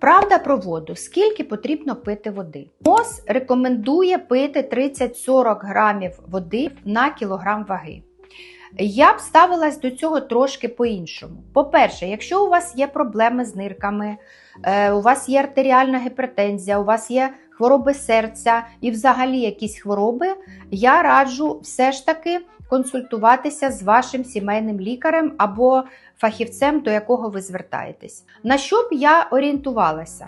Правда про воду. Скільки потрібно пити води? МОЗ рекомендує пити 30-40 грамів води на кілограм ваги. Я б ставилась до цього трошки по-іншому. По-перше, якщо у вас є проблеми з нирками, е, у вас є артеріальна гіпертензія, у вас є хвороби серця і взагалі якісь хвороби, я раджу все ж таки консультуватися з вашим сімейним лікарем або фахівцем, до якого ви звертаєтесь. На що б я орієнтувалася?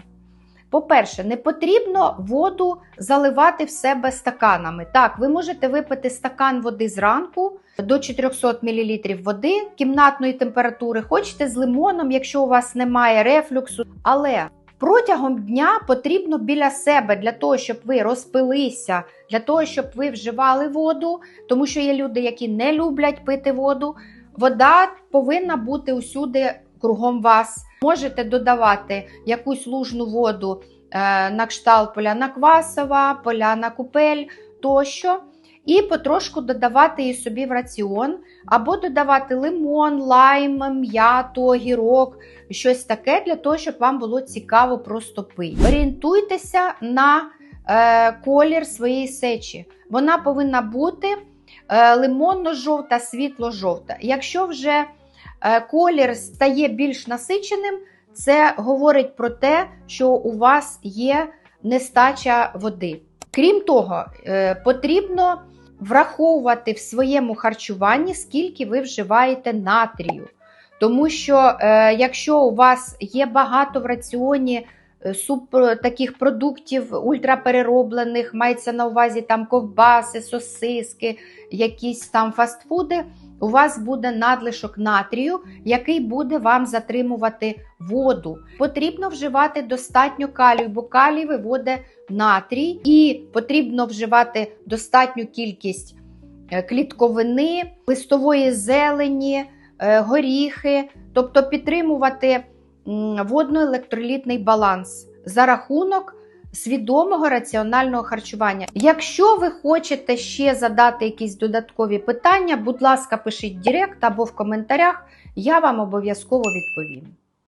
По-перше, не потрібно воду заливати в себе стаканами. Так, ви можете випити стакан води зранку до 400 мл води кімнатної температури, хочете з лимоном, якщо у вас немає рефлюксу. Але протягом дня потрібно біля себе для того, щоб ви розпилися, для того, щоб ви вживали воду, тому що є люди, які не люблять пити воду. Вода повинна бути усюди кругом вас. Можете додавати якусь лужну воду е, на кшталт поляна квасова, поляна купель тощо. І потрошку додавати її собі в раціон, або додавати лимон, лайм, м'яту, огірок, щось таке для того, щоб вам було цікаво просто пити. Орієнтуйтеся на е, колір своєї сечі. Вона повинна бути е, лимонно-жовта, світло-жовта. Якщо вже е, колір стає більш насиченим, це говорить про те, що у вас є нестача води. Крім того, е, потрібно враховувати в своєму харчуванні, скільки ви вживаєте натрію. Тому що е, якщо у вас є багато в раціоні суп таких продуктів ультраперероблених, мається на увазі там ковбаси, сосиски, якісь там фастфуди, у вас буде надлишок натрію, який буде вам затримувати воду. Потрібно вживати достатньо калію, бо калій виводить натрій, і потрібно вживати достатню кількість е, клітковини, листової зелені, е, горіхи, тобто підтримувати водно-електролітний баланс за рахунок свідомого раціонального харчування. Якщо ви хочете ще задати якісь додаткові питання, будь ласка, пишіть в Директ або в коментарях, я вам обов'язково відповім.